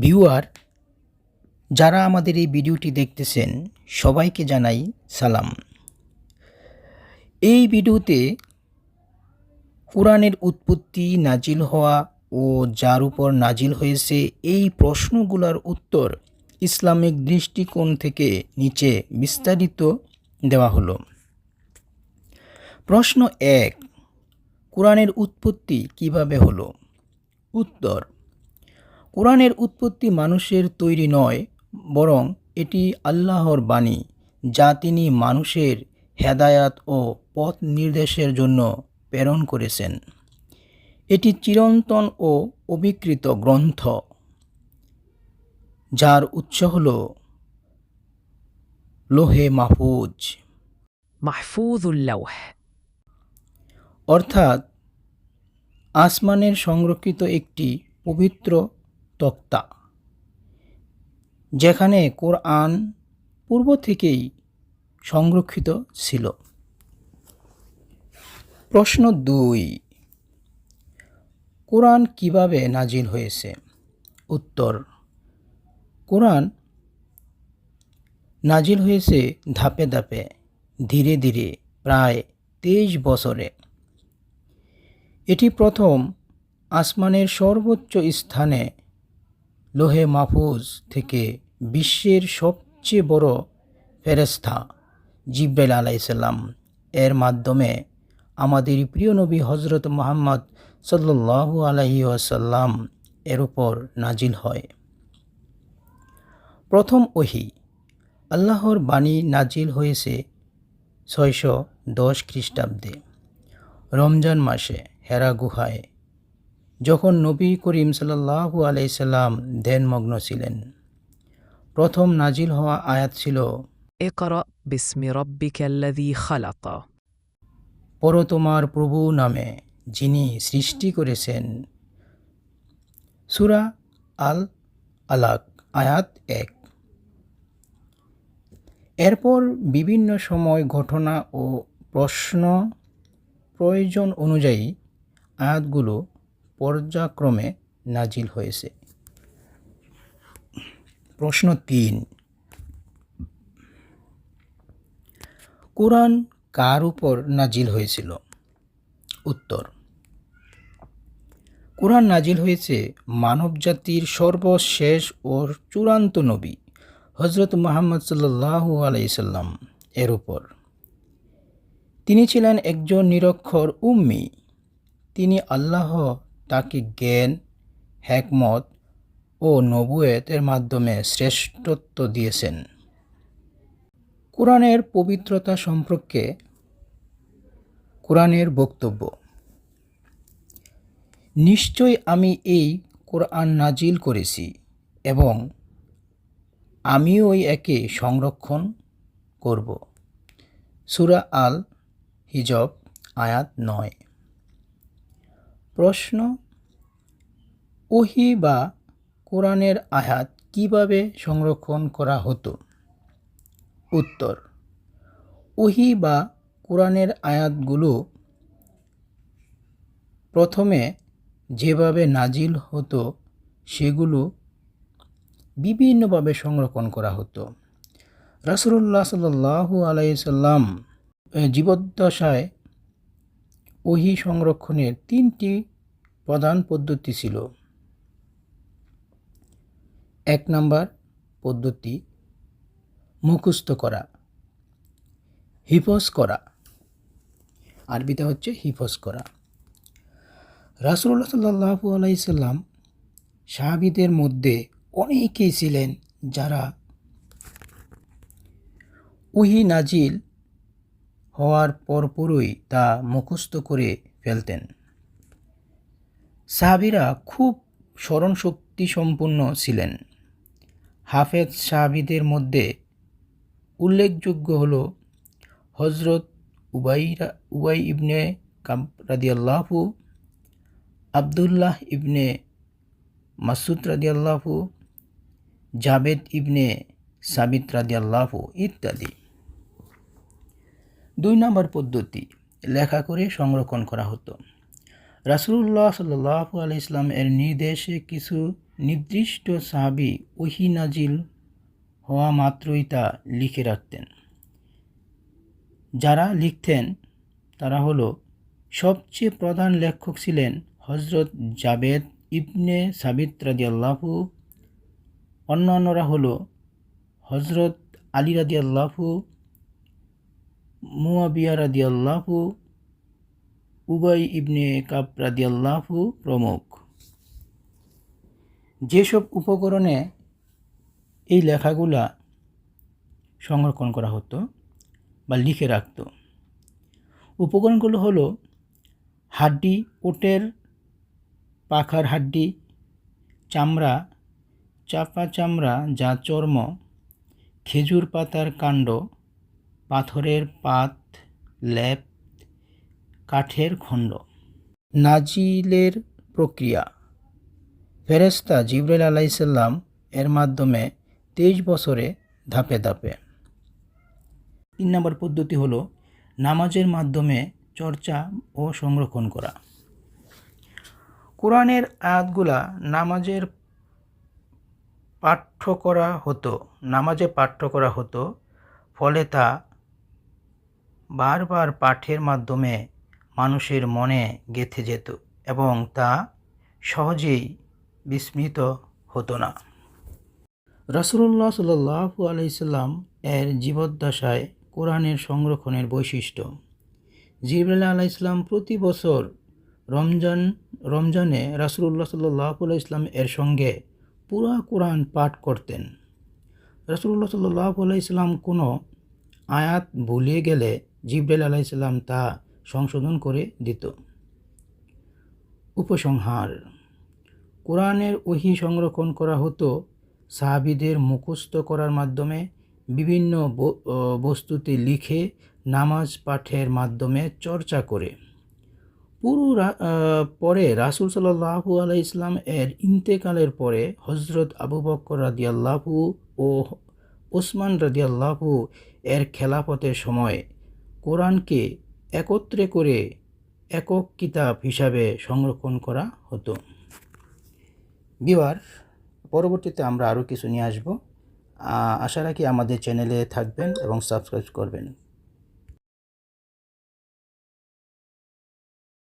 Viewer, যারা আমাদের এই ভিডিওটি দেখতেছেন, সবাইকে জানাই সালাম। এই ভিডিওতে কোরআনের উৎপত্তি নাজিল হওয়া ও যার উপর নাজিল হয়েছে এই প্রশ্নগুলোর উত্তর ইসলামিক দৃষ্টিকোণ থেকে নিচে বিস্তারিত দেওয়া হলো। প্রশ্ন এক, কোরআনের উৎপত্তি কীভাবে হলো? উত্তর কোরআনের উৎপত্তি মানুষের তৈরি নয় বরং এটি আল্লাহর বাণী যা তিনি মানুষের হেদায়াত ও পথ নির্দেশের জন্য প্রেরণ করেছেন। এটি চিরন্তন ও অবিকৃত গ্রন্থ যার উৎস হল লোহে মাহফুজ। মাহফুজুল্লাহ অর্থাৎ আসমানের সংরক্ষিত একটি পবিত্র তক্তা, যেখানে কোরআন পূর্ব থেকেই সংরক্ষিত ছিল। প্রশ্ন দুই, কোরআন কীভাবে নাজিল হয়েছে? উত্তর, কোরআন নাজিল হয়েছে ধাপে ধাপে, ধীরে ধীরে, প্রায় তেইশ বছরে। এটি প্রথম আসমানের সর্বোচ্চ স্থানে লোহে মাহফুজ থেকে বিশ্বের সবচেয়ে বড় ফেরেস্তা জিব্রাইল আলাইসাল্লাম এর মাধ্যমে আমাদের প্রিয় নবী হজরত মোহাম্মদ সাল্লু আলহি আসাল্লাম এর উপর নাজিল হয়। প্রথম ওহি, আল্লাহর বাণী নাজিল হয়েছে ছয়শো দশ খ্রিস্টাব্দে। রমজান মাসে হেরা গুহায় যখন নবী করিম সাল্লাহু আলাইসাল্লাম ধ্যানমগ্ন ছিলেন প্রথম নাজিল হওয়া আয়াত ছিল পর তোমার প্রভু নামে যিনি সৃষ্টি করেছেন। সুরা আল আলাক আয়াত এক। এরপর বিভিন্ন সময় ঘটনা ও প্রশ্ন প্রয়োজন অনুযায়ী আয়াতগুলো পর্যায়ক্রমে নাজিল হয়েছে। প্রশ্ন তিন। কোরআন কার উপর নাজিল হয়েছিল? উত্তর। কোরআন নাজিল হয়েছে মানবজাতির সর্বশেষ ও চূড়ান্ত নবী হজরত মোহাম্মদ সাল্লাহু আলাইসাল্লাম এর উপর। তিনি ছিলেন একজন নিরক্ষর উম্মি। তিনি আল্লাহ তাকে জ্ঞান হ্যাকমত ও নবুয়েতের মাধ্যমে শ্রেষ্ঠত্ব দিয়েছেন। কোরআনের পবিত্রতা সম্পর্কে কোরআনের বক্তব্য নিশ্চয় আমি এই কোরআন নাজিল করেছি এবং আমিও একে সংরক্ষণ করব। সুরা আল হিজব আয়াত নয়। প্রশ্ন ওহি বা কোরআনের আয়াত কীভাবে সংরক্ষণ করা হতো? উত্তর ওহি বা কোরআনের আয়াতগুলো প্রথমে যেভাবে নাজিল হতো, সেগুলো বিভিন্নভাবে সংরক্ষণ করা হতো। রাসুল্লাহ সাল্লু আলাইসাল্লাম জীবদ্দশায় ওহি সংরক্ষণের তিনটি প্রধান পদ্ধতি ছিল। এক নম্বর পদ্ধতি, মুখস্থ করা। হিফজ করা। আরবিতে হচ্ছে হিফজ করা। রাসুল্লাহ সাল্লাহু আলাইসাল্লাম সাহাবিদের মধ্যে অনেকেই ছিলেন যারা উহি নাজিল হওয়ার পরপরই তা মুখস্থ করে ফেলতেন। সাহাবিরা খুব স্মরণশক্তি সম্পন্ন ছিলেন। হাফেজ সাহাবিদের মধ্যে উল্লেখযোগ্য হল হজরত উবাইরা, উবাই ইবনে কাব রাদিয়াল্লাহু, আবদুল্লাহ ইবনে মাসুদ রাদিয়াল্লাহু, জাবেদ ইবনে সাবিত রাদিয়াল্লাহু ইত্যাদি। দুই নম্বর পদ্ধতি, লেখা করে সংরক্ষণ করা হতো। রাসুল্লাহ সাল্লাহ আলি ইসলাম এর নির্দেশে কিছু নির্দিষ্ট সাহাবি ওহি নাজিল হওয়া মাত্রই তা লিখে রাখতেন। যারা লিখতেন, তারা হলো সবচেয়ে প্রধান লেখক ছিলেন হজরত জাবেদ ইবনে সাবিত রাদিয়াল্লাহু, অন্যান্যরা হলো হজরত আলী রাদিয়াল্লাহু মুয়াবিয়া রাদিয়াল্লাহু, উবাই ইবনে কাব রাদিয়াল্লাহু প্রমুখ। যেসব উপকরণে এই লেখাগুলা সংরক্ষণ করা হতো বা লিখে রাখত, উপকরণগুলো হলো হাড্ডি, ওটের পাখার হাড্ডি, চামড়া, চাপা চামড়া, যা চর্ম, খেজুর পাতার কাণ্ড পাথরের পাত ল্যাপ কাঠের খণ্ড। নাজিলের প্রক্রিয়া। ফেরেস্তা জিব্রাইল আলাইসাল্লাম এর মাধ্যমে তেইশ বছরে ধাপে ধাপে। তিন নম্বর পদ্ধতি হলো নামাজের মাধ্যমে চর্চা ও সংরক্ষণ করা। কোরআনের আয়াতগুলা নামাজের পাঠ্য করা হতো, নামাজে পাঠ্য করা হতো, ফলে তা বারবার পাঠের মাধ্যমে মানুষের মনে গেঁথে যেত এবং তা সহজেই বিস্মৃত হতো না। রসুল্লাহ সাল্লাহু আলাইসাল্লাম এর জীবদ্দশায় কোরআনের সংরক্ষণের বৈশিষ্ট্য। জিবরাল্লাহ আলাহ ইসলাম প্রতি বছর রমজান, রমজানে রাসুল্লাহ সাল্লাহ ইসলাম এর সঙ্গে পুরা কোরআন পাঠ করতেন। রসুল্লাহ সাল্লাহ ইসলাম কোনো আয়াত ভুলে গেলে জিব্রাইল আলাইসাল্লাম তা সংশোধন করে দিত। উপসংহার। কোরআনের ওহি সংরক্ষণ করা হতো সাহাবিদের মুখস্থ করার মাধ্যমে, বিভিন্ন বস্তুতে লিখে নামাজ পাঠের মাধ্যমে চর্চা করে। পুরো পরে রাসুল সাল্লাহু আলাই ইসলাম এর ইন্তেকালের পরে হজরত আবু বক্কর রাদিয়াল্লাহু ও ওসমান রাদিয়াল্লাহু এর খেলাফতের সময় কোরআনকে একত্রে করে একক কিতাব হিসাবে সংরক্ষণ করা হতো। বিবার পরবর্তীতে আমরা আরও কিছু নিয়ে আসব। আশা রাখি আমাদের চ্যানেলে থাকবেন এবং সাবস্ক্রাইব করবেন।